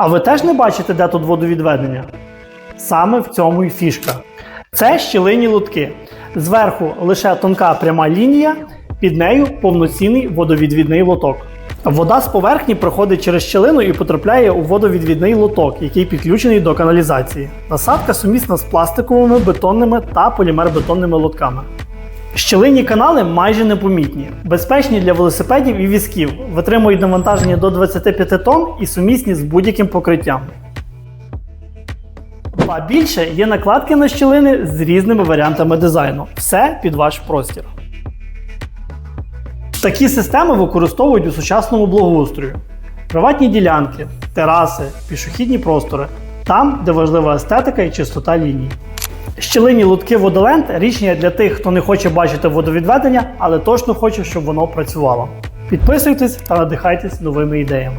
А ви теж не бачите, де тут водовідведення? Саме в цьому і фішка. Це щілинні лотки. Зверху лише тонка пряма лінія, під нею повноцінний водовідвідний лоток. Вода з поверхні проходить через щілину і потрапляє у водовідвідний лоток, який підключений до каналізації. Насадка сумісна з пластиковими, бетонними та полімербетонними лотками. Щілинні канали майже непомітні, безпечні для велосипедів і візків, витримують навантаження до 25 тонн і сумісні з будь-яким покриттям. А більше є накладки на щілини з різними варіантами дизайну. Все під ваш простір. Такі системи використовують у сучасному благоустрою. Приватні ділянки, тераси, пішохідні простори там, де важлива естетика і чистота ліній. Щілинні лотки водоленд рішення для тих, хто не хоче бачити водовідведення, але точно хоче, щоб воно працювало. Підписуйтесь та надихайтесь новими ідеями.